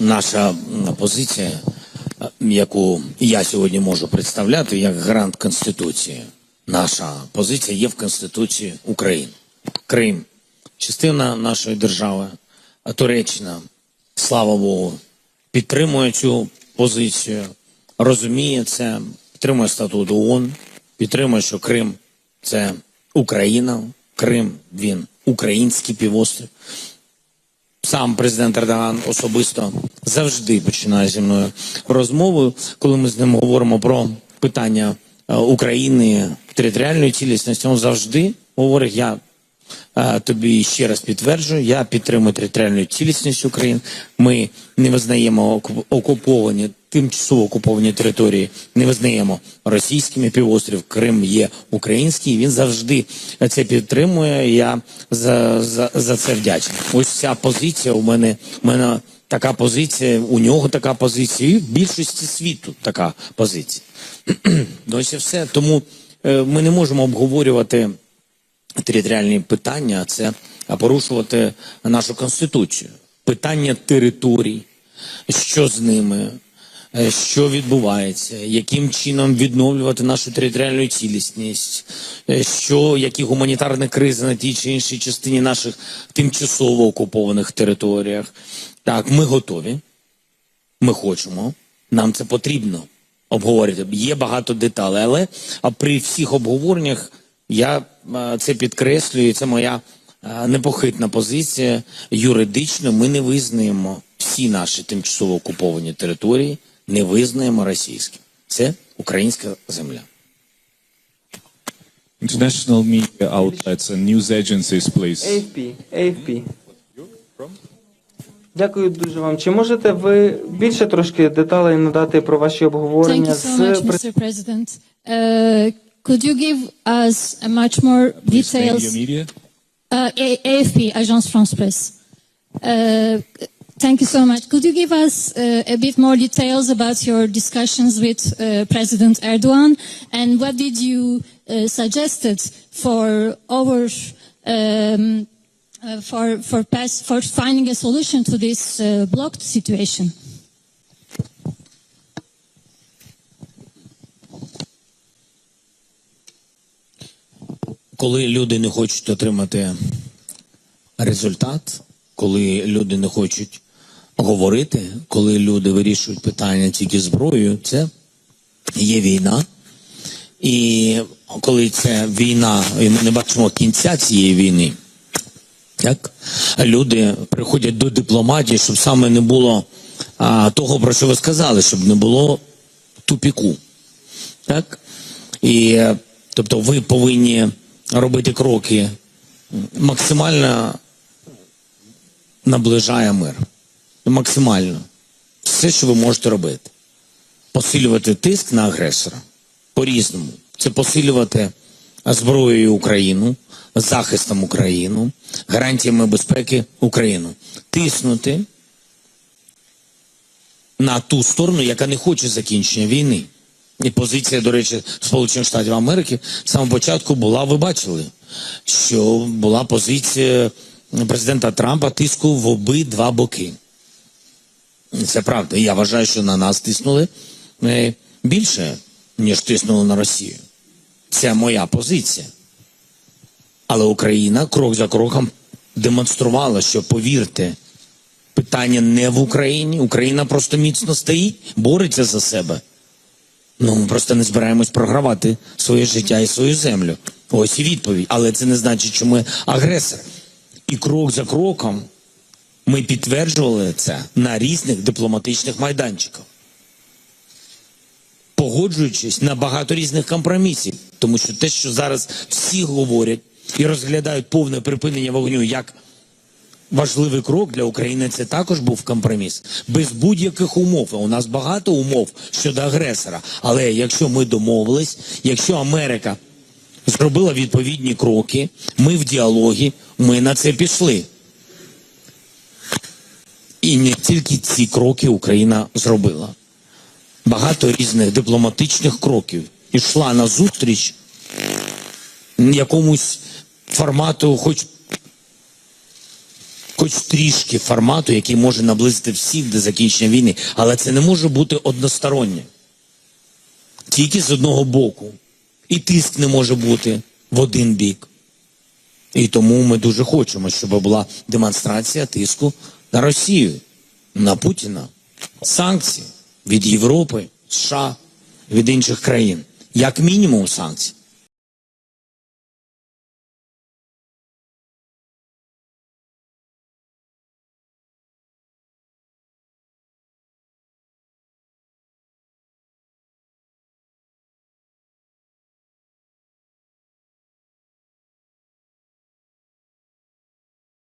наша позиція, е, яку я сьогодні можу представляти як гарант Конституції. Наша позиція є в Конституції України. Крим, частина нашої держави, а Туреччина, слава Богу, підтримує цю позицію, розуміє це, підтримує статут ООН, підтримує, що Крим це Україна, Крим він український півострів сам президент Ердоган особисто завжди починає зі мною розмову, коли ми з ним говоримо про питання е, України, територіальної цілісності. Він завжди говорить: я е, тобі ще раз підтверджую, я підтримую територіальну цілісність України. Ми не визнаємо оку- окуповані, тимчасово окуповані території, не визнаємо російськими півострів. Крим є український. Він завжди це підтримує. Я за, за, за це вдячний. Ось ця позиція у мене. У мене така позиція, у нього така позиція, і в більшості світу така позиція. Ось і все. Тому е, ми не можемо обговорювати територіальні питання, а це порушувати нашу конституцію. Питання територій, що з ними, що відбувається, яким чином відновлювати нашу територіальну цілісність, е, що які гуманітарні кризи на тій чи іншій частині наших тимчасово окупованих територіях. Так, ми готові. Ми хочемо, нам це потрібно обговорити. Є багато деталей, але а при всіх обговореннях я е, це підкреслюю. і Це моя е, непохитна позиція. Юридично ми не визнаємо всі наші тимчасово окуповані території, не визнаємо російські. Це українська земля. International media outlets and news agencies, please. AFP, AFP. Дякую дуже вам. Чи можете ви більше трошки деталей надати про ваші Thank обговорення you so much, з Mr. President. Uh, could you give us a much more Please name details? your media. Uh, A- AFP, Agence France Presse. Uh, thank you so much. Could you give us uh, a bit more details about your discussions with uh, President Erdogan and what did you uh, suggested for our um, uh, for for pass, for finding a solution to this uh, blocked situation? Коли люди не хочуть отримати результат, коли люди не хочуть говорити, коли люди вирішують питання тільки зброєю, це є війна. І коли це війна, і ми не бачимо кінця цієї війни, так? Люди приходять до дипломатії, щоб саме не було а, того, про що ви сказали, щоб не було тупіку. Так? І тобто ви повинні робити кроки максимально наближає мир. Максимально. Все, що ви можете робити. Посилювати тиск на агресора по-різному. Це посилювати зброєю Україну, захистом Україну, гарантіями безпеки Україну. Тиснути на ту сторону, яка не хоче закінчення війни. І позиція, до речі, Сполучених Штатів Америки з самого початку була, ви бачили, що була позиція президента Трампа тиску в обидва боки. Це правда. Я вважаю, що на нас тиснули е, більше, ніж тиснули на Росію. Це моя позиція. Але Україна крок за кроком демонструвала, що повірте, питання не в Україні. Україна просто міцно стоїть, бореться за себе. Ну, ми просто не збираємось програвати своє життя і свою землю. Ось і відповідь. Але це не значить, що ми агресор. І крок за кроком ми підтверджували це на різних дипломатичних майданчиках, погоджуючись на багато різних компромісів. Тому що те, що зараз всі говорять і розглядають повне припинення вогню як важливий крок для України, це також був компроміс. Без будь-яких умов. У нас багато умов щодо агресора. Але якщо ми домовились, якщо Америка зробила відповідні кроки, ми в діалогі, ми на це пішли. І не тільки ці кроки Україна зробила. Багато різних дипломатичних кроків ішла на зустріч якомусь формату, хоч хоч трішки формату, який може наблизити всіх до закінчення війни, але це не може бути одностороннє. Тільки з одного боку. І тиск не може бути в один бік. І тому ми дуже хочемо, щоб була демонстрація тиску на Росію, на Путіна, санкції від Європи, США, від інших країн. Як мінімум санкції.